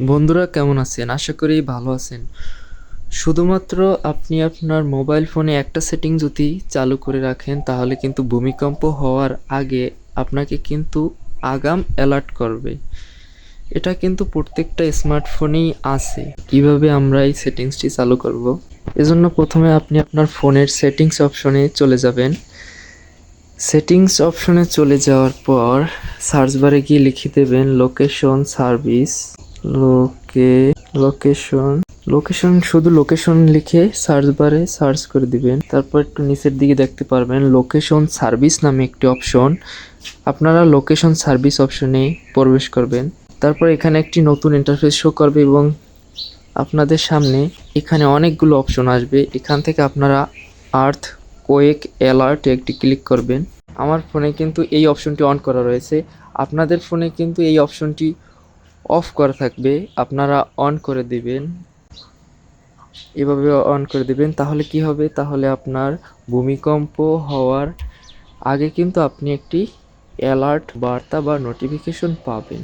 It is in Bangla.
বন্ধুরা, কেমন আছেন? আশা করি ভালো আছেন। শুধুমাত্র আপনি আপনার মোবাইল ফোনে একটা সেটিং যদি চালু করে রাখেন, তাহলে কিন্তু ভূমিকম্প হওয়ার আগে আপনাকে কিন্তু আগাম অ্যালার্ট করবে। এটা কিন্তু প্রত্যেকটা স্মার্টফোনেই আছে। কীভাবে আমরা এই সেটিংসটি চালু করব? এজন্য প্রথমে আপনি আপনার ফোনের সেটিংস অপশনে চলে যাবেন। সেটিংস অপশনে চলে যাওয়ার পর সার্চ বারে গিয়ে লিখে দেবেন, লোকেশন সার্ভিস। লোকে, লোকেশন। লোকেশন শুধু লোকেশন লিখে সার্চ বারে সার্চ করে দিবেন। তারপর একটু নিচের দিকে দেখতে পারবেন লোকেশন সার্ভিস নামে একটি অপশন আপনারা লোকেশন সার্ভিস অপশনে প্রবেশ করবেন। তারপর এখানে একটি নতুন ইন্টারফেস শো করবে এবং আপনাদের সামনে এখানে অনেকগুলো অপশন আসবে। এখান থেকে আপনারা আর্থ কোয়েক অ্যালার্ট একটি ক্লিক করবেন। আমার ফোনে কিন্তু এই অপশনটি অন করা রয়েছে। আপনাদের ফোনে কিন্তু এই অপশনটি অফ করা থাকবে, আপনারা অন করে দিবেন। এভাবে অন করে দিবেন, তাহলে কি হবে? তাহলে আপনার ভূমিকম্প হওয়ার আগে কিন্তু আপনি একটি অ্যালার্ট, বার্তা বা নোটিফিকেশন পাবেন।